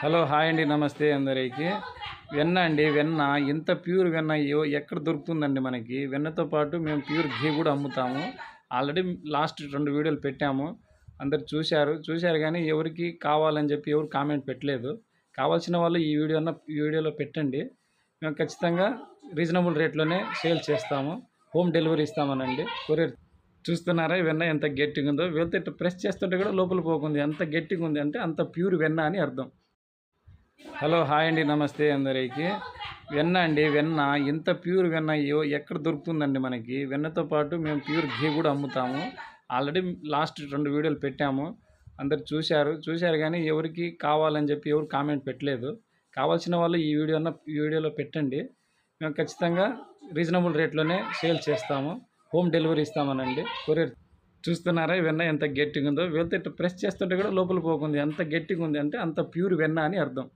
Hello hi అండి నమస్తే అందరికీ. వెన్న అండి వెన్న. ఇంత ప్యూర్ వెన్న అయ్యో ఎక్కడ దొరుకుతుందండి మనకి? వెన్నతో పాటు మేము ప్యూర్ ఘీ కూడా అమ్ముతాము. ఆల్రెడీ లాస్ట్ రెండు వీడియోలు పెట్టాము. అందరు చూశారు. చూశారు కానీ ఎవరికి కావాలని చెప్పి ఎవరు కామెంట్ పెట్టలేదు. కావాల్సిన వాళ్ళు ఈ వీడియో ఈ వీడియోలో పెట్టండి. మేము ఖచ్చితంగా రీజనబుల్ రేట్లోనే సేల్ చేస్తాము. హోమ్ డెలివరీ ఇస్తామనండి. కొరియర్ చూస్తున్నారా వెన్న ఎంత గట్టిగా ఉందో వెళ్తే ప్రెస్ చేస్తుంటే కూడా లోపల పోకుంది. ఎంత గట్టిగా ఉంది అంటే అంత ప్యూర్ వెన్న అని అర్థం. హలో హాయ్ అండి నమస్తే అందరికి. వెన్న అండి వెన్న. ఇంత ప్యూర్ వెన్న అయ్యో ఎక్కడ దొరుకుతుందండి మనకి? వెన్నతో పాటు మేము ప్యూర్ ఘీ కూడా అమ్ముతాము. ఆల్రెడీ లాస్ట్ రెండు వీడియోలు పెట్టాము. అందరు చూశారు. చూశారు కానీ ఎవరికి కావాలని చెప్పి ఎవరు కామెంట్ పెట్టలేదు. కావాల్సిన వాళ్ళు ఈ వీడియో ఈ వీడియోలో పెట్టండి. మేము ఖచ్చితంగా రీజనబుల్ రేట్లోనే సేల్ చేస్తాము. హోమ్ డెలివరీ ఇస్తామనండి. కొరియర్ చూస్తున్నారా వెన్న ఎంత గట్టిగా ఉందో వెళ్తే ప్రెస్ చేస్తుంటే కూడా లోపల పోకుంది. ఎంత గట్టిగా ఉంది అంటే అంత ప్యూర్ వెన్న అని అర్థం.